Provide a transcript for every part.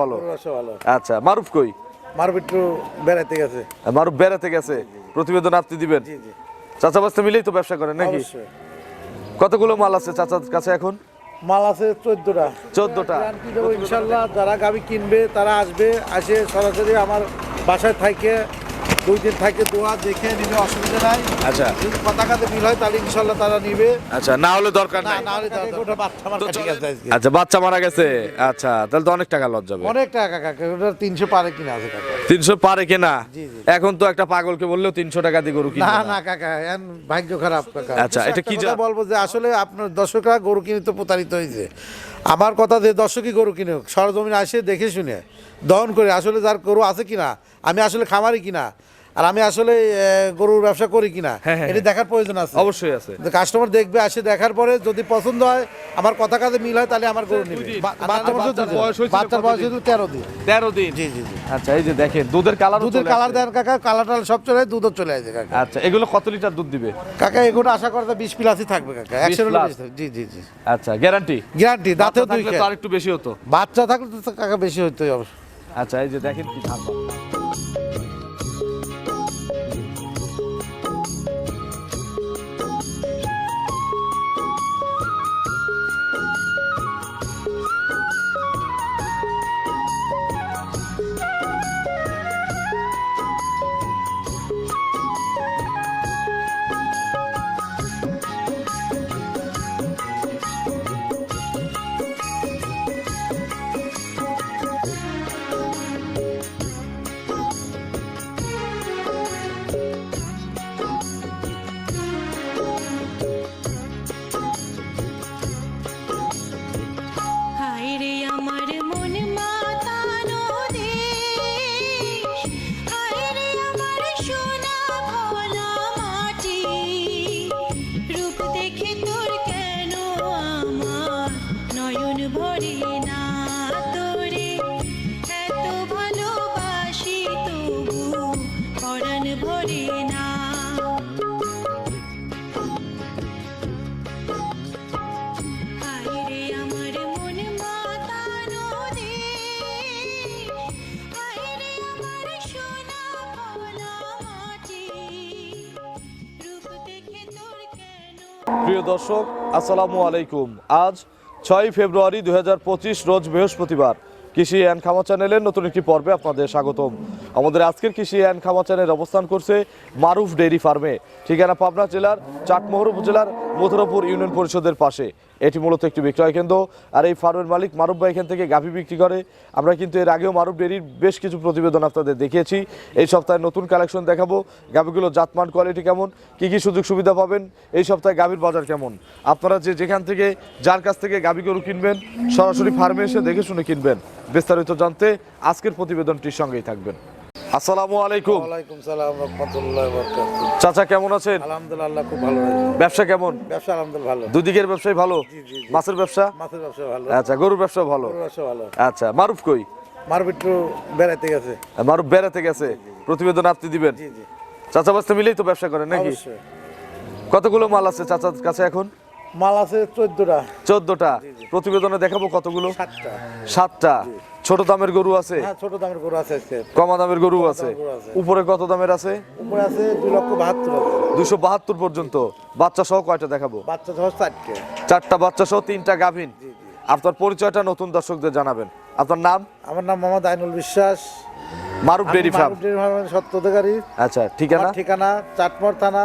ভালো? আচ্ছা মারুফ কই? মারুফ একটু বেড়াতে গেছে। মারুফ বেড়াতে গেছে। প্রতিবেদন আপনি দিবেন? চাচা বাস্তে মিলেই তো ব্যবসা করেন নাকি? কতগুলো মাল আছে চাচার কাছে এখন? মাল আছে চোদ্দটা। চোদ্দটা। ইনশাল্লাহ যারা গাবি কিনবে তারা আসবে আসে সরাসরি আমার বাসায় থাকে দুই দিন থাকে দোয়া দেখে নিবে অসুবিধা নাই। আচ্ছা। যদি পতাকাতে মিল হয় তাহলে ইনশাল্লাহ তারা নিবে। আচ্ছা না হলে দরকার না নাই? না হলে ওটা বাচ্চা আজকে। আচ্ছা বাচ্চা মারা গেছে। আচ্ছা তাহলে তো অনেক টাকা লস যাবে। অনেক টাকা কাকা ওটা তিনশো পারে কিনা আছে কাকা। তিনশো পারে কেনা? জি, জি। এখন তো একটা পাগলকে বললেও তিনশো টাকা দিয়ে গরু কিনবে না না। না কাকা এখন ভাগ্য খারাপ কাকা। আচ্ছা, এটা কি একটা কথা জাত? বলব যে আসলে আপনার দর্শকরা গরু কিনে তো প্রতারিত হয়েছে। আমার কথা যে দর্শকই গরু কিনে সরজমিন আসে দেখে শুনে, দহন করে আসলে যার গরু আছে কিনা, আমি আসলে খামারি কিনা আর আমি আসলে গরুর ব্যবসা করি কিনা হ্যাঁ, হ্যাঁ, এটা দেখার প্রয়োজন আছে। অবশ্যই আছে। কাস্টমার দেখবে আসে দেখার পরে যদি পছন্দ হয় আমার কথা কাজে মিল হয় তাহলে আমার গরু নিবে। বাচ্চার বয়স হয়েছিল তেরো দিন। তেরো দিন। জি জি জি। আচ্ছা এই যে দেখেন দুধের কালার দুধের কালার দেন কাকা কালার টালার সব চলে দুধও চলে আসে কাকা। আচ্ছা এগুলো কত লিটার দুধ দিবে? কাকা এগুলো আশা করতে বিশ প্লাসই থাকবে কাকা একশো? জি জি জি। আচ্ছা গ্যারান্টি গ্যারান্টি দাঁতেও দুই আর একটু বেশি হতো। বাচ্চা থাকলে তো কাকা বেশি হইতে অবশ্য আচ্ছা এই যে দেখেন কি ধান। প্রিয় দর্শক, আসসালামু আলাইকুম। আজ ছয় ফেব্রুয়ারি দুই হাজার পঁচিশ, রোজ বৃহস্পতিবার। কৃষি অ্যান্ড খামা চ্যানেলের নতুন একটি পর্বে আপনাদের স্বাগতম। আমাদের আজকের কৃষি অ্যান্ড খামা চ্যানেল অবস্থান করছে মারুফ ডেইরি ফার্মে। ঠিকানা পাবনা জেলার চাটমোহর উপজেলার মথুরাপুর ইউনিয়ন পরিষদের পাশে। এটি মূলত একটি বিক্রয় কেন্দ্র। আর এই ফার্মের মালিক মারুফ ভাই এখান থেকে গাভী বিক্রি করে। আমরা কিন্তু এর আগেও মারুফ ডেরির বেশ কিছু প্রতিবেদন আপনাদের দেখিয়েছি। এই সপ্তাহে নতুন কালেকশন দেখাবো। গাভীগুলো জাতমান কোয়ালিটি কেমন? কি কি সুযোগ সুবিধা পাবেন? এই সপ্তাহে গাভীর বাজার কেমন? আপনারা যে যেখান থেকে, যার কাছ থেকে গাভী গরু কিনবেন, সরাসরি ফার্মে এসে দেখে শুনে কিনবেন। বিস্তারিত জানতে আজকের প্রতিবেদনটির সঙ্গেই থাকবেন। আসসালামু আলাইকুম। ওয়ালাইকুম সালাম রহমতুল্লাহ বরকাতুহ। চাচা কেমন আছেন? আলহামদুলিল্লাহ খুব ভালো রয়েছে ব্যবসা কেমন? ব্যবসা আলহামদুলিল্লাহ ভালো। দুদিকের ব্যবসায় ভালো? জি, জি। মাছের ব্যবসা? মাছের ব্যবসা ভালো। আচ্ছা গরুর ব্যবসা ভালো? গরুর ব্যবসা ভালো। আচ্ছা মারুফ কই? মারব একটু বেড়াইতে গেছে। মারুফ বেড়াতে গেছে? প্রতিবেদন আপনি দিবেন? জি জি। চাচা বাস্তে মিলেই তো ব্যবসা করেন নাকি? কতগুলো মাল আছে চাচার কাছে এখন? মাল আছে চোদ্দটা। চোদ্দটা। প্রতিবেদনে দেখাবো কতগুলো? সাতটা। সাতটা। ছোট দামের গরু আছে? হ্যাঁ ছোট দামের গরু আছে কমা দামের গরু আছে? উপরে কত দামের আছে? উপরে আছে দুই লক্ষ বাহাত্তর দুশো বাহাত্তর পর্যন্ত। বাচ্চা সহ কয়টা দেখাবো? বাচ্চা সহ চারটে। চারটা বাচ্চা সহ তিনটা গাভিন। আপনার পরিচয়টা নতুন দর্শকদের জানাবেন। আপনার নাম? আমার নাম মোহাম্মদ আইনুল বিশ্বাস। Maruf dairy farm. সত্য অধিকারী আচ্ছা ঠিকানা? ঠিকানা চাটমোহর থানা।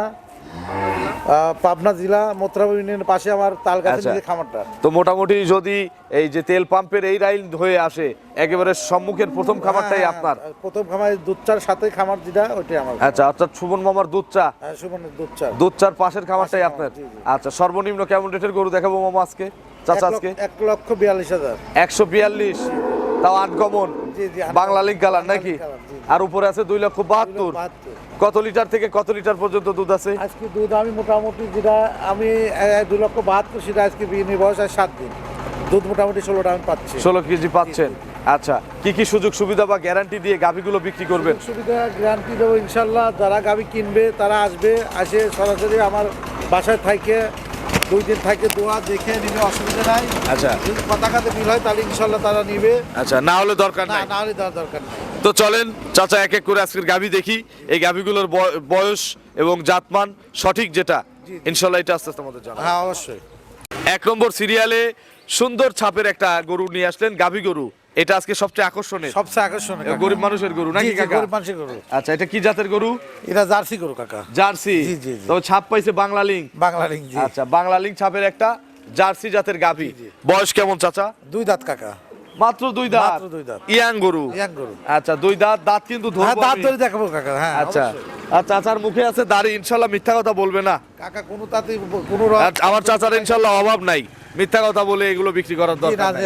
পাবনা জেলা মোত্রাব ইউনিয়নের পাশে আমার তাল গাছের আচ্ছা। নিচে খামারটা। তো মোটামুটি যদি এই যে তেল পাম্পের এই লাইন হয়ে আসে একেবারে সম্মুখের প্রথম খামারটাই হ্যাঁ, আপনার? প্রথম খামার দুধ চার সাথে খামার যেটা ওইটাই আমার আচ্ছা অর্থাৎ সুমন মামার দুধ চা হ্যাঁ, সুমনের দুধ চার দুধ চার পাশের খামারটাই আপনার। আচ্ছা সর্বনিম্ন কেমন রেটের গরু দেখাবো মামা আজকে? চাচা এক আজকে? লক্ষ- এক লক্ষ বিয়াল্লিশ হাজার। একশো বিয়াল্লিশ। তাও আট গমন? জি, জি, বাংলা কালার বাংলা নাকি। আর উপরে আছে দুই লক্ষ বাহাত্তর। কত লিটার থেকে কত লিটার পর্যন্ত দুধ আছে? আজকে দুধ আমি মোটামুটি যেটা আমি দু লক্ষ বাহাত্তর সেটা আজকে বিয়ে বয়স আর সাত দিন। দুধ মোটামুটি ষোলোটা আমি পাচ্ছি। ষোলো কেজি পাচ্ছেন। আচ্ছা কি কি সুযোগ সুবিধা বা গ্যারান্টি দিয়ে গাভিগুলো বিক্রি করবেন? সুবিধা গ্যারান্টি দেবো ইনশাল্লাহ। যারা গাবি কিনবে তারা আসবে আসে সরাসরি আমার বাসায় থাকে দুই দিন থাকে দোয়া দেখে নিবে অসুবিধা নাই। আচ্ছা। যদি পতাকাতে মিল হয় তাহলে ইনশাল্লাহ তারা নিবে। আচ্ছা না হলে দরকার না না হলে দরকার নেই। তো চলেন চাচা এক এক করে আজকের গাভী দেখি। এই গাভীগুলোর বয়- বয়স এবং জাতমান সঠিক যেটা? ইনশাল্লাহ এটা আস্তে আস্তে আমাদের জানা হ্যাঁ অবশ্যই। এক নম্বর সিরিয়ালে সুন্দর ছাপের একটা গরু নিয়ে আসলেন গাভী গরু। এটা আজকে সবচেয়ে আকর্ষণীয় সবচেয়ে আকর্ষণীয় গরিব মানুষের গরু নাকি কাকা? গরিব মানুষের গরু। আচ্ছা এটা কি জাতের গরু? এটা জার্সি গরু কাকা। জার্সি? জি, জি। তবে ছাপ পাইছে বাংলা লিঙ্ক বাংলা জি। আচ্ছা বাংলা লিঙ্ক ছাপের একটা জার্সি জাতের গাভী। বয়স কেমন চাচা? দুই দাঁত কাকা। মাত্র দুই দাঁত। মাত্র দুই দাঁত। ইয়াং গরু। ইয়াং গরু। আচ্ছা দুই দাঁত দাঁত কিন্তু হ্যাঁ দাঁত ধরে দেখাবো কাকা হ্যাঁ আচ্ছা। আচ্ছা আর চাচার মুখে আছে দাড়ি ইনশাল্লাহ মিথ্যা কথা বলবে না। কাকা কোনো তাতে কোনো আমার চাচার ইনশাল্লাহ অভাব নাই। মিথ্যা কথা বলে এগুলো বিক্রি করার দরকার নাই।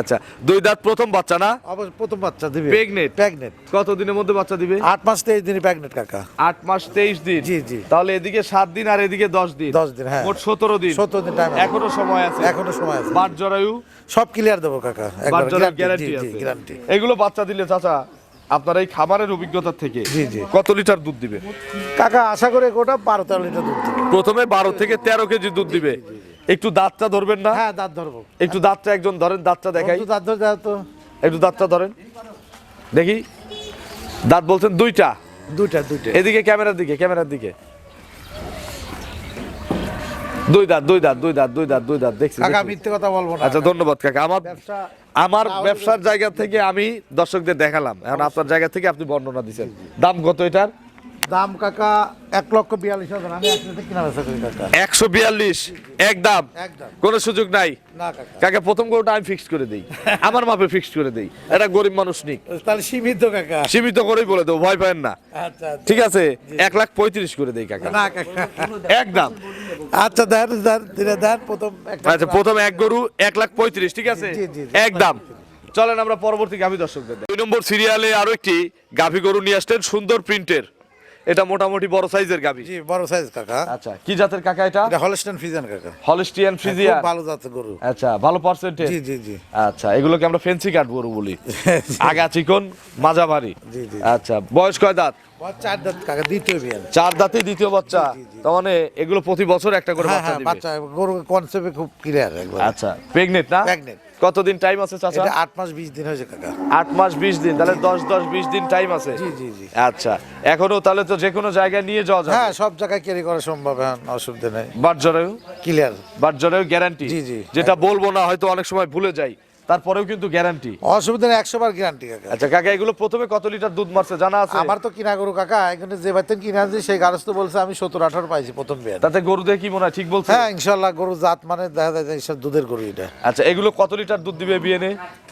আচ্ছা দুই দাঁত প্রথম বাচ্চা না? অবশ্যই প্রথম বাচ্চা দিবে। Pregnant? প্রেগনেন্ট কত দিনের মধ্যে বাচ্চা দিবে? আট মাস তেইশ দিনে প্রেগনেন্ট কাকা। আট মাস তেইশ দিন? জি, জি। তাহলে এদিকে সাত দিন আর এদিকে দশ দিন। দশ দিন, হ্যাঁ। মোট সতেরো দিন। সত্তর দিন টাইম এখনও সময় আছে। এখনও সময় আছে। বাট জরায়ু? সব ক্লিয়ার দেবো কাকা। বাট জরায়ু গ্যারান্টি আছে। গ্যারান্টি এগুলো বাচ্চা দিলে চাচা আপনার এই খামারের অভিজ্ঞতা থেকে জি, জি। কত লিটার দুধ দিবে? কাকা আশা করে গোটা বারো তেরো লিটার দুধ দিবে। প্রথমে বারো থেকে তেরো কেজি দুধ দিবে। একটু দাঁতটা ধরবেন না? হ্যাঁ দাঁত ধরবো। একটু দাঁতটা একজন ধরেন দাঁতটা দেখাই। একটু দাঁত ধরে। তো একটু দাঁতটা ধরেন। দেখি। দাঁত বলছেন দুইটা? দুইটা দুইটা। এদিকে ক্যামেরার দিকে ক্যামেরার দিকে। দুই দাঁত দুই দাঁত দুই দাঁত দুই দাঁত দুই দাঁত দেখছি কাকা মিথ্যে কথা বলব না। আচ্ছা ধন্যবাদ কাকা। আমার আমার ব্যবসার জায়গা থেকে আমি দর্শকদের দেখালাম। এখন আপনার জায়গা থেকে আপনি বর্ণনা দিচ্ছেন। দাম কত এটার? দাম কাকা এক লক্ষ বিয়াল্লিশ হাজার। আমি একসাথে কিনা বেচা করি কাকা। একশো বিয়াল্লিশ এক দাম। একদম। কোনো সুযোগ নাই। না কাকা। কাকা প্রথম গরুটা আমি করে দিই। আমার মাপে করে দিই। এটা গরিব মানুষ নিক। তাহলে সীমিত কাকা। সীমিত করেই বলে দেবো ভয় পাবেন না। আচ্ছা আচ্ছা। ঠিক আছে? এক লাখ পঁয়ত্রিশ করে দেই কাকা। না কাকা। আচ্ছা দেন দেন দেন প্রথম আচ্ছা প্রথম এক গরু এক লাখ পঁয়ত্রিশ ঠিক আছে? জি। একদম চলেন আমরা পরবর্তী গাভী দর্শকদের দুই নম্বর সিরিয়ালে আরও একটি গাভী গরু নিয়ে আসলেন সুন্দর প্রিন্টের। এটা মোটামুটি বড় সাইজের গাভী। জি বড় সাইজ কাকা। আচ্ছা কি জাতের কাকা এটা? এটা হলস্টাইন ফ্রিজিয়ান কাকা। হলিস্টিয়ান খুব ফ্রিজিয়ান ভালো জাতের গরু। আচ্ছা ভালো পার্সেন্টেজ জি জি জি। আচ্ছা এগুলোকে আমরা ফেন্সি কাট গরু বলি। আগা চিকন মাঝামারি। জি, জি। আচ্ছা বয়স কয় দাঁত? চার দাঁত কাকা দ্বিতীয় বিয়ান চার দাঁতে দ্বিতীয় বাচ্চা। তার মানে এগুলো প্রতি বছর একটা করে হ্যাঁ বাচ্চা হ্যাঁ দিবে। বাচ্চা গরু কনসেপ্টে খুব ক্লিয়ার একবার। আচ্ছা প্রেগনেন্ট না। কতদিন টাইম আছে চাচা? এটা আট মাস বিশ দিন হয়েছে কাকা। আট মাস বিশ দিন তাহলে দশ দশ বিশ দিন টাইম আছে। জি জি জি। আচ্ছা এখনও তাহলে তো যে কোনো জায়গায় নিয়ে যাওয়া যাবে। হ্যাঁ সব জায়গায় ক্যারি করা সম্ভব হ্যাঁ অসুবিধা নেই। বাট জরায়ু ক্লিয়ার বাট জরায়ু গ্যারান্টি জি, জি। যেটা বলব না হয়তো অনেক সময় ভুলে যাই। তারপরেও কিন্তু গ্যারান্টি অসুবিধা নেই একশো বার গ্যারান্টি কাকা। আচ্ছা কাকা এগুলো প্রথমে কত লিটার দুধ মারছে জানা আছে? আমার তো কিনা গরু কাকা এখানে যে বাচ্চা কিনা আছে সেই গারস্থ বলছে আমি সত্তর আঠারো পাইছি প্রথম বিয়ান তাতে গরু দেখে কি মনে হয় ঠিক বলছে? হ্যাঁ ইনশাল্লাহ গরু জাত মানে দেখা যায় যে এইসব দুধের গরু এটা। আচ্ছা এগুলো কত লিটার দুধ দিবে বিয়েনে?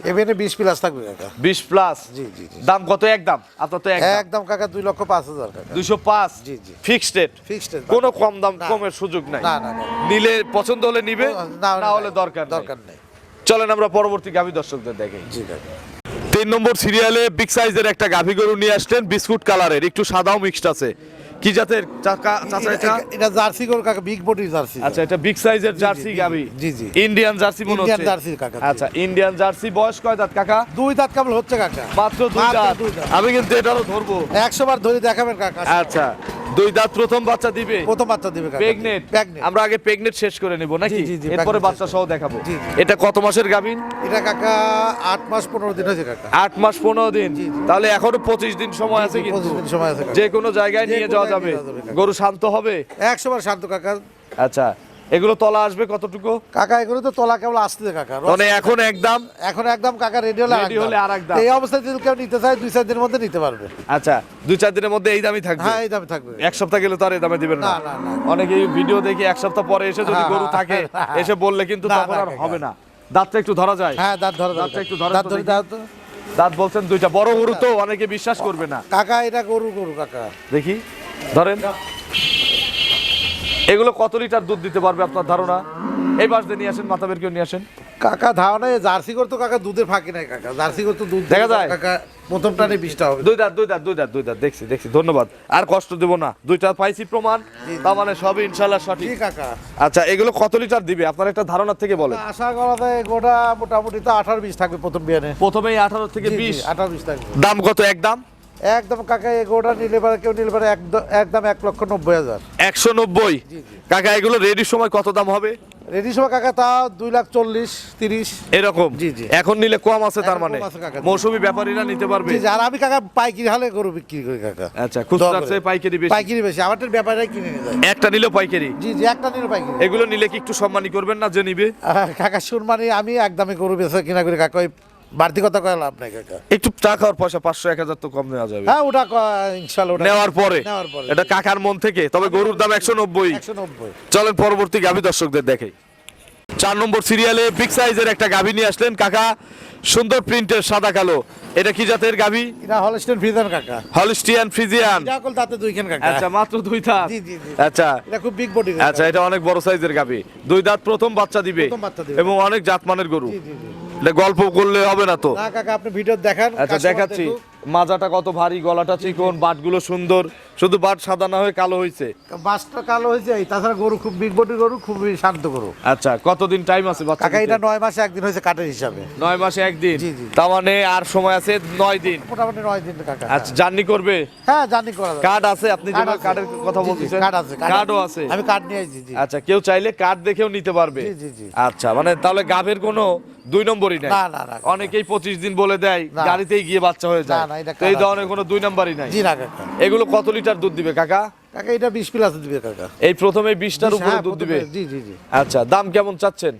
এখানে বিশ প্লাস থাকবে কাকা। বিশ প্লাস জি, জি, জি। দাম কত একদম আপনার তো এক একদম কাকা দুই লক্ষ পাঁচ হাজার কাকা। দুইশো পাঁচ? জি, জি। ফিক্সড রেট ফিক্সড কোনো কম দাম না। কমের সুযোগ নাই। না, না, না। নিলে পছন্দ হলে নিবে না না হলে দরকার দরকার নেই। চলেন আমরা পরবর্তী গাভী দর্শকদের দেখে তিন নম্বর সিরিয়ালে বিগ সাইজের একটা গাভী গরু নিয়ে আসলেন বিস্কুট কালারের একটু সাদাও মিক্সড আছে। কি জাতের? চাকা- চাচা এটা? জার্সি গরু কাকা বিগ বডি জার্সি। আচ্ছা এটা বিগ সাইজের জার্সি গাভী? জি, জি। ইন্ডিয়ান জার্সি মনে ইন্ডিয়ান হচ্ছে? জার্সি কাকা, আচ্ছা ইন্ডিয়ান জার্সি বয়স কয় দাঁত কাকা? দুই দাঁত কেবল হচ্ছে কাকা। মাত্র দুই দাঁত। আমি কিন্তু এটারও ধরবো। একশো বার ধরে দেখাবেন কাকা। আচ্ছা। দুই দাঁত প্রথম বাচ্চা দিবে। প্রথম বাচ্চা দিবে প্রেগনেট আমরা আগে প্রেগনেট শেষ করে নেব নাকি? এরপরে বাচ্চা সহ দেখাবো। এটা কত মাসের গাভিন এটা কাকা আট মাস পনেরো দিন হয়েছে কাকা। আট মাস পনেরো দিন। তাহলে এখনও পঁচিশ দিন সময় আছে কিন্তু। পঁচিশ দিন সময় আছে যে কোনো জায়গায় নিয়ে যাওয়া যাবে। গরু শান্ত হবে? একশো বার শান্ত কাকা। আচ্ছা। এগুলো তলা আসবে কতটুকু? কাকা এগুলো তো তলা কেবল আসতে কাকা। মানে এখন একদম এখন একদম কাকা রেডি হলে Ready হলে আর এক দাম। এই অবস্থায় যদি কেউ নিতে চায় দুই চার দিনের মধ্যে নিতে পারবে। আচ্ছা দুই চার দিনের মধ্যে এই দামই থাকবে? হ্যাঁ এই দামে থাকবে। এক সপ্তাহ গেলে তো আর এই দামে দিবেন না। না, না, না। অনেকে ভিডিও দেখি এক সপ্তাহ পরে এসে যদি হ্যাঁ, গরু হ্যাঁ, থাকে। এসে বললে কিন্তু তখন আর হবে না। দাঁতটা একটু ধরা যায়। হ্যাঁ দাঁত ধরা দাঁতটা একটু ধরা দাঁত ধরে দাঁত বলছেন দুইটা। বড় গরু তো অনেকে বিশ্বাস করবে না। কাকা এটা গরু গরু কাকা। দেখি। ধরেন। এগুলো কত লিটার দুধ দিতে পারবে আপনার ধারণা? এই পাশ দিয়ে নিয়ে আসেন মাথা বের করে নিয়ে আসেন। কাকা ধারণা জার্সি গরু তো কাকা দুধের ফাঁকি নাই কাকা। জার্সি গরু তো দুধ দেখা যায়? কাকা প্রথম টানে বিশটা হবে। দুই দাঁত দুই দাঁত দুই দাঁত দুই দাঁত। দেখছি দেখছি। ধন্যবাদ। আর কষ্ট দেবো না। দুইটা পাইছি প্রমাণ। তার মানে সবই ইনশাল্লাহ সঠিক। কাকা। আচ্ছা এগুলো কত লিটার দিবে? আপনার একটা ধারণা থেকে বলেন। আশা করা যায় গোটা মোটামুটি তো আঠারো বিশ থাকবে প্রথম বিয়ানে। প্রথমেই আঠারো থেকে বিশ। আঠারো বিশ থাকবে। দাম কত এক দাম? একদম কাকা এই গরুটা নিলে পারে কেউ নিলে পারে একদম একদম এক লক্ষ নব্বই হাজার। একশো নব্বই। কাকা এগুলো রেডির সময় কত দাম হবে? রেডি সময় কাকা তা দুই লাখ চল্লিশ তিরিশ। এরকম? জি, জি। এখন নিলে কম আছে তার মানে। মৌসুমী ব্যাপারীরা নিতে পারবে? আর আমি কাকা পাইকারি হালে গরু বিক্রি করি কাকা। আচ্ছা খুচরা। চেয়ে পাইকারি বেশি। পাইকারি বেশি। আমাদের ব্যাপারে কিনে নিয়ে যায়। একটা নিলেও পাইকারি? জি জি একটা নিলে পাইকারি। এগুলো নিলে কি একটু সম্মানী করবেন না যে নিবে? কাকা সুরমানি আমি একদমই গরু বেচা কিনা করি কাকা বাড়তি কথা কয়ে লাভ নাই কাকা। একটু পয়সা পাঁচশো এক হাজার তো কম নেওয়া যাবে। হ্যাঁ ওটা ইনশাল্লাহ নেওয়ার পরে। নেওয়ার পরে। এটা কাকার মন থেকে। তবে গরুর দাম একশো নব্বই। একশো নব্বই। চলেন পরবর্তী গাভী দর্শকদের দেখে চার নম্বর সিরিয়ালে বিগ সাইজের একটা গাভী নিয়ে আসলেন কাকা। সুন্দর প্রিন্টের সাদা কালো। এটা কি জাতের গাভী? এটা হলস্টেন ফ্রিজান কাকা। Holstein Friesian. এটা কল তাতে কাকা। আচ্ছা মাত্র দুই দাঁত। জি, জি, জি। আচ্ছা। এটা খুব বিগ বডি আচ্ছা এটা অনেক বড় সাইজের গাভী। দুই দাঁত প্রথম বাচ্চা দিবে। প্রথম বাচ্চা দিবে। এবং অনেক জাতমানের গরু। জি জি জি। এটা গল্প করলে হবে না তো। না কাকা আপনি ভিডিও দেখান আচ্ছা দেখাচ্ছি। মাজাটা কত ভারী গলাটা চিকন বাটগুলো সুন্দর। শুধু বাট সাদা না হয়ে কালো হয়েছে বাসটা কালো হয়েছে তাছাড়া গরু খুব বিগ বডি গরু খুবই শান্ত গরু। আচ্ছা কতদিন টাইম আছে বাচ্চা কাকা এটা নয় মাসে একদিন হয়েছে কাঠের হিসাবে। নয় মাসে একদিন। তার মানে আর সময় আছে নয় দিন? মোটামুটি নয় দিন কাকা। আচ্ছা জার্নি করবে? হ্যাঁ জানি করা কার্ড আছে আপনি আছে। কার্ডের কথা বলতেছেন। কার্ড আছে কার্ডও আছে। আমি কার্ড নিয়ে আসছি জি। আচ্ছা কেউ চাইলে কার্ড দেখেও নিতে পারবে। জি, জি, জি। আচ্ছা মানে তাহলে গাভের কোনো দুই নম্বরই নাই? না, না, না। অনেকেই পঁচিশ দিন বলে দেয় গাড়িতেই গিয়ে বাচ্চা হয়ে যায়। না, না, এটা এই ধরনের কোনো দুই নম্বরই নাই? জি না কাকা। এগুলো কত লিটার দুধ দিবে কাকা? কাকা এটা বিশ প্লাস দিবে কাকা। এই প্রথমে 20 টার উপরে হ্যাঁ, দুধ দিবে? জি জি জি। আচ্ছা দাম কেমন চাচ্ছেন?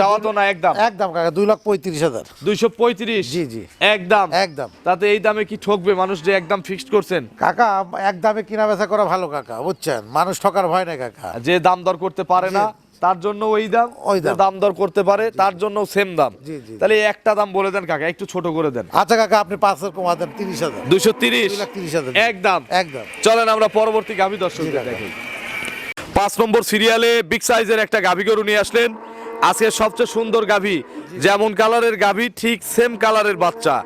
চাওয়া তো না একদম একদম কাকা দুই লাখ পঁয়ত্রিশ হাজার। দুইশো পঁয়ত্রিশ? জি, জি। একদম একদম তাতে এই দামে কি ঠকবে? মানুষ যে একদম ফিক্সড করছেন? কাকা একদমে কিনা বেচা করা ভালো কাকা বুঝছেন? মানুষ ঠকার ভয় নাই কাকা। যে দাম দর করতে পারে না তার জন্য ওই দাম ওই দাম। দর করতে পারে তার জন্য সেম দাম। তাহলে একটা দাম বলে দেন কাকা একটু ছোট করে দেন। আচ্ছা কাকা আপনি পাঁচ হাজার কমা দেন তিরিশ হাজার। দুইশো তিরিশ? তিরিশ হাজার। একদম একদম চলেন আমরা পরবর্তী গাভী দর্শকদের দেখি পাঁচ নম্বর সিরিয়ালে বিগ সাইজের একটা গাভী গরু নিয়ে আসলেন। আজকে সবচেয়ে সুন্দর গাভী যেমন কালারের গাভী ঠিক সেম কালারের বাচ্চা।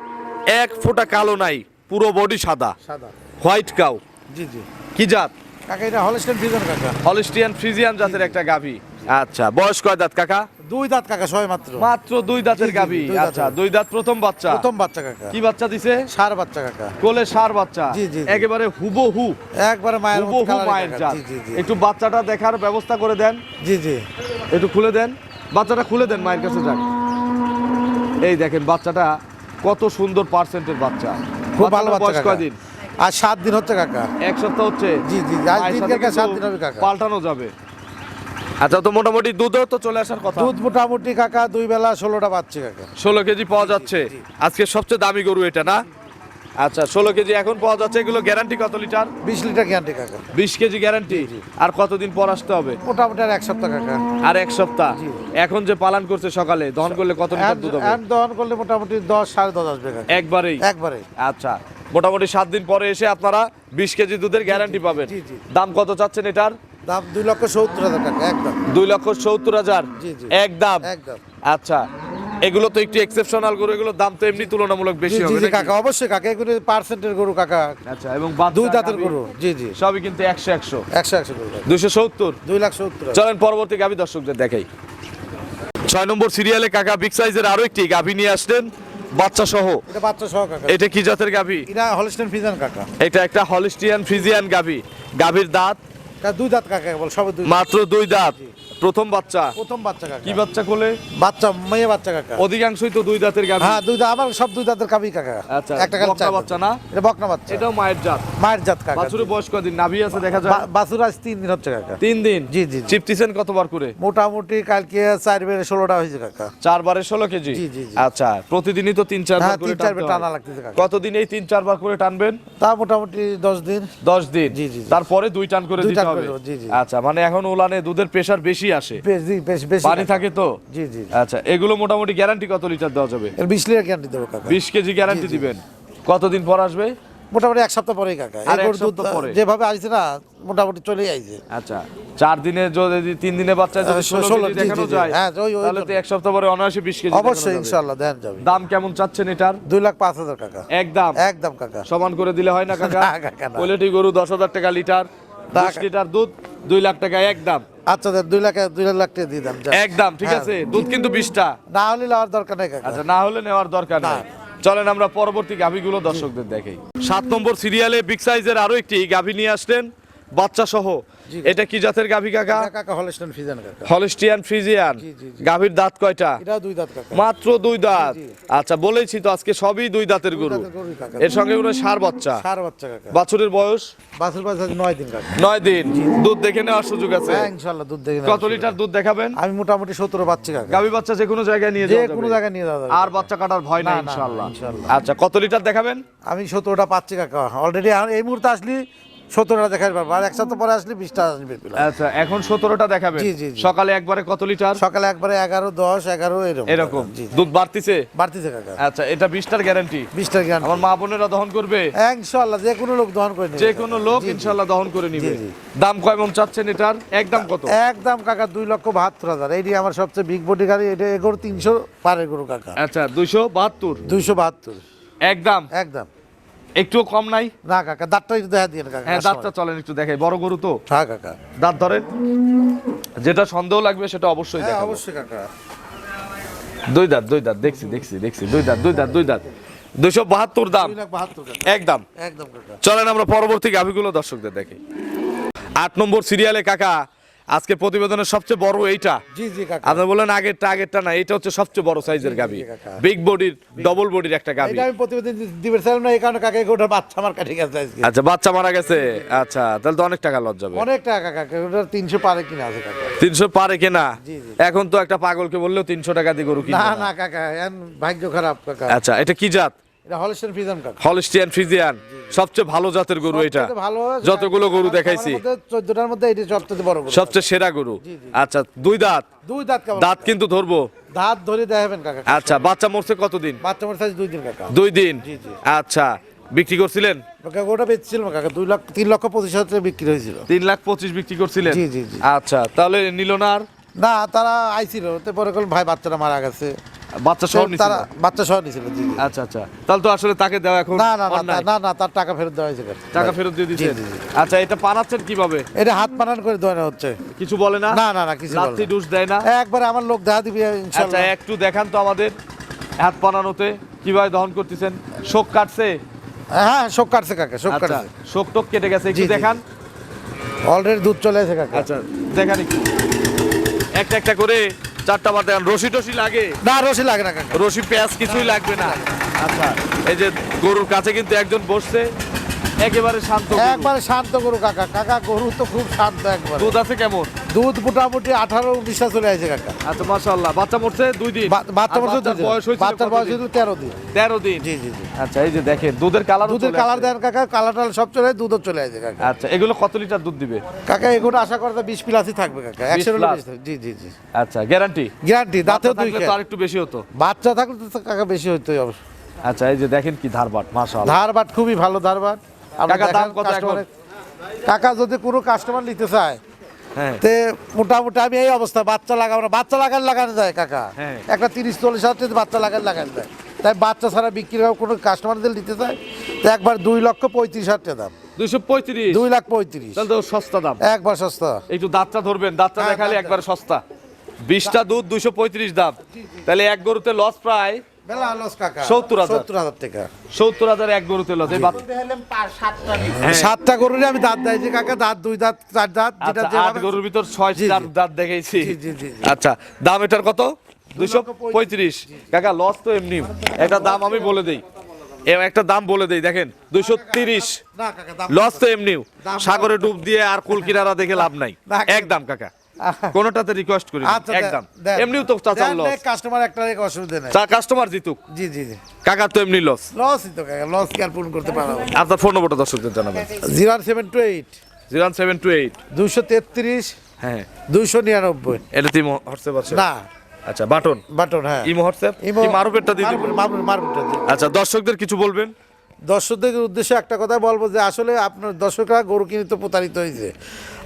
এক ফোঁটা কালো নাই পুরো বডি সাদা। সাদা। হোয়াইট কাউ জি জি। কি জাত? কাকা এটা হলস্টেন ফ্রিজান কাকা। হলিস্টিয়ান ফ্রিজিয়ান জাতের একটা গাভী। আচ্ছা বয়স কয় দাঁত কাকা? দুই দাঁত কাকা সবাই মাত্র। মাত্র দুই দাঁতের দাঁতের। আচ্ছা দুই দাঁত প্রথম বাচ্চা। প্রথম বাচ্চা কাকা। কি বাচ্চা দিছে? সার বাচ্চা কাকা। কোলে সার বাচ্চা। জি, জি। একেবারে হুবহু। একবারে মায়ের হুবহু মায়ের জাত। জি জি জি। একটু বাচ্চাটা দেখার ব্যবস্থা করে দেন। জি জি। একটু খুলে দেন। বাচ্চাটা খুলে দেন মায়ের কাছে যাক এই দেখেন বাচ্চাটা কত সুন্দর পার্সেন্টের বাচ্চা। খুব ভালো বাচ্চা বয়স কাকা। কয়দিন? আর সাত দিন হচ্ছে কাকা। এক সপ্তাহ হচ্ছে। জি, জি, দিন সাত দিন হবে কাকা। পাল্টানো যাবে। আচ্ছা তো মোটামুটি দুধও তো চলে আসার কথা। দুধ মোটামুটি কাকা দুই বেলা ষোলোটা পাচ্ছে কাকা। ষোলো কেজি পাওয়া যাচ্ছে। আজকে সবচেয়ে দামি গরু এটা না? আচ্ছা ষোলো কেজি এখন পাওয়া যাচ্ছে। এগুলো গ্যারান্টি কত লিটার? বিশ লিটার গ্যারান্টি কাকা। বিশ কেজি গ্যারান্টি আর কতদিন পর আসতে হবে? মোটামুটি আর এক সপ্তাহ কাকা। আর এক সপ্তাহ? এখন যে পালন করছে সকালে দহন করলে কত লিটার দুধ হবে? দহন করলে মোটামুটি দশ সাড়ে দশ আসবে একবারেই? একবারে আচ্ছা মোটামুটি সাত দিন পরে এসে আপনারা বিশ কেজি দুধের গ্যারান্টি পাবেন। দাম কত চাচ্ছেন এটার? দাম দুই লক্ষ সত্তর হাজার টাকা একদম। দুই লক্ষ সত্তর হাজার? জি, জি। একদম একদম। আচ্ছা এগুলো তো একটু এক্সেপশনাল গরু এগুলোর দাম তো এমনি তুলনামূলক বেশি হবে জি কাকা অবশ্যই কাকা এগুলো পার্সেন্টের গরু কাকা। আচ্ছা এবং দুই দাঁতের গরু জি জি। সবই কিন্তু একশো একশো। একশো একশো গরু কাকা। দুশো সত্তর? দুই লাখ সত্তর। হাজার। চলেন পরবর্তী গাভী দর্শকদের দেখাই। ছয় নম্বর সিরিয়ালে কাকা বিগ সাইজের আরও একটি গাভী নিয়ে আসলেন বাচ্চা সহ এটা বাচ্চা সহ কাকা। এটা কি জাতের গাভী? এটা হলস্টেন ফিজান কাকা। এটা একটা হলিস্টিয়ান ফ্রিজিয়ান গাভী। গাভীর দাঁত দুই দাঁত কাকা বল? সব দুই মাত্র দুই দাঁত। প্রথম বাচ্চা? প্রথম বাচ্চা কাকা। কি বাচ্চা কোলে? বাচ্চা মেয়ে বাচ্চা কাকা। অধিকাংশই তো দুই দাঁতের গাভী। হ্যাঁ দুই দাঁত আমার সব দুই দাঁতের কাবি কাকা। আচ্ছা একটা বকনা চার বাচ্চা। না? এটা বকনা বাচ্চা। এটাও মায়ের জাত। মায়ের জাত কাকা। বাছুরের বয়স কদিন? নাভি আছে দেখা যায় বাছুর আজ তিন দিন হচ্ছে কাকা। তিন দিন? জি, জি। চিপতিছেন কতবার করে? মোটামুটি কালকে চার বেড়ে ষোলোটা হয়েছে কাকা। চারবারে ষোলো কেজি? জি, জি। আচ্ছা প্রতিদিনই তো তিন চারবার হ্যাঁ করে টানা লাগতেছে কাকা। কতদিন এই তিন চারবার করে টানবেন? তা মোটামুটি দশ দিন। দশ দিন। জি, জি। তারপরে দুই টান করে দিতে হবে। জি, জি। আচ্ছা মানে এখন উলানে দুধের প্রেসার বেশি বেশি বেশি পানি থাকে তো? জি জি আচ্ছা এগুলো মোটামুটি গ্যারান্টি কত লিটার দেওয়া যাবে? বিশ লিটার গ্যারান্টি দেবো কাকা। বিশ কেজি গ্যারান্টি দিবেন। কতদিন পর আসবে? মোটামুটি এক সপ্তাহ পরেই কাকা। পরে? যেভাবে আসছে না মোটামুটি চলেই আইছে। আচ্ছা চার দিনে যদি তিন দিনে বাচ্চা যদি ষোলো দেখানো। যায় হ্যাঁ, তাহলে তো এক সপ্তাহ পরে অনায়াসে বিশ কেজি অবশ্যই ইনশাল্লাহ দেন যাবে। দাম কেমন চাচ্ছেন এটার? দুই লাখ পাঁচ হাজার কাকা। একদম। একদম কাকা। সমান করে দিলে হয় না কাকা? না, কাকা, কোয়ালিটি গরু দশ হাজার টাকা লিটার। দশ লিটার দুধ দুই লাখ টাকা একদম। আচ্ছা দুই লাখ দুই লাখ টাকা দিয়ে দাম একদম ঠিক হ্যাঁ, আছে? দুধ কিন্তু বিশটা। না হলে নেওয়ার দরকার নেই আচ্ছা না হলে নেওয়ার দরকার নাই। নেই চলেন আমরা পরবর্তী গাভীগুলো দর্শকদের দেখাই। সাত নম্বর সিরিয়ালে বিগ সাইজের আরও একটি গাভী নিয়ে আসলেন। বাচ্চা সহ। এটা কি জাতের গাভী কাকা? Holstein Friesian. গাভীর দাঁত কয়টা? এটা দুই দাঁত কাকা। মাত্র দুই দাঁত। আচ্ছা বলেছি তো আজকে সবই দুই দাঁতের গরু। এর সঙ্গে কোনো সার বাচ্চা। সার বাচ্চা কাকা। বাছুরের বয়স? বাছুর বাচ্চা নয় দিন কাকা। নয় দিন। দুধ দেখে নেওয়ার সুযোগ আছে? হ্যাঁ দুধ দেখে কত লিটার দুধ দেখাবেন? আমি মোটামুটি সতেরো পাচ্ছি কাকা। গাভী বাচ্চা যে কোনো জায়গায় নিয়ে যে কোনো জায়গায় নিয়ে যাওয়া যাবে। আর বাচ্চা কাটার ভয় না, নাই ইনশাআল্লাহ। আচ্ছা কত লিটার দেখাবেন? আমি সতেরোটা পাচ্ছি কাকা। অলরেডি এই মুহূর্তে আসলি সতেরোটা দেখাতে পারব। আর এক সপ্তাহ পরে আসলে বিশটা আসবে আচ্ছা এখন সতেরোটা দেখাবেন? জি, জি। সকালে একবারে কত লিটার? সকালে একবারে এগারো দশ এগারো এরকম। এরকম? জি। দুধ বাড়তিছে? বাড়তিছে কাকা। আচ্ছা এটা বিশটার গ্যারান্টি বিশটা জ্ঞান আমার মা বোনেরা দহন করবে? ইনশাল্লাহ যে কোনো লোক দহন করে নেবে। যে কোনো লোক। ইনশাল্লাহ দহন করে নিবে। জি, জি। দাম কয় মন চাচ্ছেন এটার? একদম কত? একদম কাকা দুই লক্ষ বাহাত্তর হাজার। এইটি আমার সবচেয়ে বিগ বডি গাড়ি এটা এগোর তিনশো পারে গরু কাকা। আচ্ছা দুইশো বাহাত্তর? দুইশো বাহাত্তর। একদম একদম একটুও কম নাই? না কাকা দাঁতটা একটু দেখা দিয়ে কাকা হ্যাঁ দাঁতটা চলেন একটু দেখাই। বড় গরু তো। হ্যাঁ কাকা। দাঁত ধরেন। যেটা সন্দেহ লাগবে সেটা অবশ্যই হ্যাঁ অবশ্যই কাকা। দুই দাঁত দুই দাঁত দেখছি দেখছি দেখছি। দুই দাঁত দুই দাঁত দুই দাঁত। দুইশো বাহাত্তর দাম। একদম। একদম চলেন আমরা পরবর্তী গাভিগুলো দর্শকদের দেখি। আট নম্বর সিরিয়ালে কাকা আজকে প্রতিবেদনের সবচেয়ে বড় এইটা। জি জি কাকা। আপনি বললেন আগেরটা আগেরটা না এটা হচ্ছে সবচেয়ে বড় সাইজের গাভি বিগ বডির ডবল বডির একটা এটা আমি প্রতিবেদন দিবে চাইলাম না এই কারণে কাকা গোটা বাচ্চা আমার কাছে গেছে আজকে। আচ্ছা বাচ্চা মারা গেছে? আচ্ছা তাহলে তো অনেক টাকা লস যাবে। অনেক টাকা কাকা ওটা তিনশো পারে কিনা আছে কাকা। তিনশো পারে কেনা। এখন তো একটা পাগলকে বললেও তিনশো টাকা দিয়ে গরু কিনবে না। না। কাকা ভাগ্য খারাপ কাকা। আচ্ছা এটা কি জাত? এটা হলস্টেন ফিজাম কাকা হলস্টিয়ান ফ্রিজিয়ান সবচেয়ে ভালো জাতের গরু এটা। যতগুলো গরু দেখাইছি। চোদ্দটার মধ্যে এটা সবচেয়ে বড় গরু। সবচেয়ে সেরা গরু। আচ্ছা দুই দাঁত? দুই দাঁত দাঁত কিন্তু ধরবো। দাঁত ধরে দেখাবেন কাকা। আচ্ছা বাচ্চা মরছে কতদিন? বাচ্চা সাইজ দুই দিন কাকা। দুই দিন। আচ্ছা বিক্রি করছিলেন? ওটা বেচছিলাম কাকা। দুই লাখ তিন লক্ষ পঁচিশ হাজার বিক্রি হয়েছিল। তিন লাখ পঁচিশ বিক্রি করছিলেন? জি। আচ্ছা তাহলে নিল না আর? না তারা আইছিল। তো পরে ভাই বাচ্চাটা মারা গেছে। বাচ্চা সহ নিছিল? তারা বাচ্চা সহ নিছিল জি জি। আচ্ছা আচ্ছা। তাহলে তো আসলে তাকে দেওয়া এখন না না না। না না তার টাকা ফেরত দেওয়া হয়েছে কাকা। টাকা ফেরত দিয়ে জি, আচ্ছা এটা পানাচ্ছেন কীভাবে? এটা হাত পানান করে দেওয়া হচ্ছে। কিছু বলে না? না না না কিছু বলে লাত্তি ডুস দেয় না? একবারে আমার লোক দেখা দিবি আচ্ছা একটু দেখান তো আমাদের হাত পানানোতে কীভাবে দহন করতেছেন? শোক কাটছে? হ্যাঁ শোক কাটছে কাকা? শোক আচ্ছা কাটছে। শোক টোক কেটে গেছে একটু। দেখান। অলরেডি দুধ চলে এসে কাকা। আচ্ছা দেখান একটু। একটা একটা করে চারটা বার দেখান রশি টসি লাগে? না রসি লাগে না রশি পেঁয়াজ কিছুই লাগবে না। আচ্ছা এই যে গরুর কাছে কিন্তু একজন বসছে। একেবারে শান্ত একবারে শান্ত গরু কাকা। কাকা গরু তো খুব শান্ত একবার। দুধ আছে কেমন? দুধ মোটামুটি আঠারো উনিশটা চলে আসে কাকা। আচ্ছা মাশাআল্লাহ। বাচ্চা মরছে দুই দিন। বাচ্চা বাচ্চার বয়স হয়েছিল বাচ্চার বয়স হয়েছিল তেরো দিন। তেরো দিন। জি জি জি। আচ্ছা এই যে দেখেন দুধের কালার দুধের কালার দেন কাকা কালার টালার সব চলে দুধও চলে আসে কাকা। আচ্ছা এগুলো কত লিটার দুধ দিবে? কাকা এগুলো আশা করতে বিশ প্লাসই থাকবে কাকা। একশো জি জি জি। আচ্ছা গ্যারান্টি? গ্যারান্টি দাঁতেও দুই আর একটু বেশি হতো। বাচ্চা থাকলে তো কাকা বেশি হইতোই অবশ্য আচ্ছা এই যে দেখেন কি ধারবাট মাশাআল্লাহ। ধারবাট খুবই ভালো ধারবাট। কাকা, দাম কত এখন? কাকা যদি কোনো কাস্টমার নিতে চায় হ্যাঁ। তে মোটামুটি আমি এই অবস্থা বাচ্চা লাগাবো বাচ্চা লাগান লাগানো যায় কাকা। হ্যাঁ। একটা তিরিশ চল্লিশ হাজার টাকা বাচ্চা লাগান লাগানো যায়। তাই বাচ্চা ছাড়া বিক্রি হবে কোনো কাস্টমারদের নিতে চায় তো একবার দুই লক্ষ পঁয়ত্রিশ হাজার টাকা দাম। দুইশো পঁয়ত্রিশ? দুই লাখ পঁয়ত্রিশ। তাহলে তো সস্তা দাম। একবার সস্তা। একটু দাঁতটা ধরবেন দাঁতটা হ্যাঁ, দেখালে একবার সস্তা। বিশটা দুধ দুইশো পঁয়ত্রিশ দাম। তাহলে এক গরুতে লস প্রায় বেলা লস কাকা 70,000 সত্তর হাজার টাকা। সত্তর হাজার এক গরুতে লস। এই হ্যাঁ। সাতটা গরুরে আমি দাঁত দিয়েছি কাকা দাঁত দুই দাঁত চার দাঁত যেটা আচ্ছা আট গরুর ভিতর দাঁত দেখাইছি। আচ্ছা দাম এটার কত? দুইশো লক্ষ পঁয়ত্রিশ। কাকা লস তো এমনি। দাম আমি বলে দেই। একটা দাম বলে দেই দেখেন দুইশো তিরিশ। না লস তো এমনিও। সাগরে ডুব দিয়ে আর কুল কিনারা দেখে লাভ নাই। না, একদম কাকা। কোনোটাতে রিকোয়েস্ট করি একদম। এমনিও তো দেন, লস কাস্টমার একটা অসুবিধা নেই। চা কাস্টমার জিতুক। জি জি জি। কাকা তো এমনি লস লসই তো কাকা লস কি আর পূরণ করতে পারব? আপনার ফোন নম্বরটা দর্শকদের জানাবেন। Zero seven two eight zero seven two eight দুইশো তেত্রিশ। হ্যাঁ। দুইশো নিরানব্বই। এটা তো হোয়াটসঅ্যাপ আছে? না। আচ্ছা বাটন? বাটন হ্যাঁ। Imo WhatsApp? ইমো- কি মারুপেরটা দিয়ে মারুফ- আচ্ছা দর্শকদের কিছু বলবেন? দর্শকদের উদ্দেশ্যে একটা কথা বলব যে আসলে আপনার দর্শকরা গরু কিনে তো প্রতারিত হয়েছে।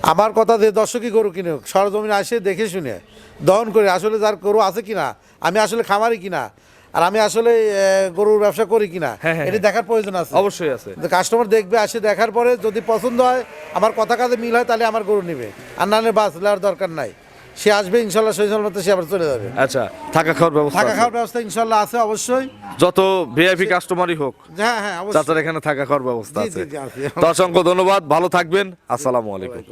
আমার কথা দিয়ে দর্শকই গরু কিনে সরজমিনে আসে দেখে শুনে দহন করে আসলে যার গরু আছে কিনা আমি আসলে খামারি কিনা আর আমি আসলে গরুর ব্যবসা করি কিনা হ্যাঁ, হ্যাঁ, এটা দেখার প্রয়োজন আছে। অবশ্যই আছে। কাস্টমার দেখবে আসে দেখার পরে যদি পছন্দ হয় আমার কথা কাজে মিল হয় তাহলে আমার গরু নেবে। আর নাহলে বাস নেওয়ার দরকার নাই। সে আসবে ইনশাল্লাহ সৈজল মতো সে আবার চলে যাবে। আচ্ছা থাকা খাওয়ার ব্যবস্থা থাকা খাওয়ার ব্যবস্থা ইনশাল্লাহ আছে অবশ্যই। যত ভিআইপি কাস্টমারই হোক হ্যাঁ হ্যাঁ অবশ্যই। চাচার এখানে থাকা খাওয়ার ব্যবস্থা আছে। জি, জি, আছে। তো অসংখ্য ধন্যবাদ ভালো থাকবেন। আসসালামু আলাইকুম।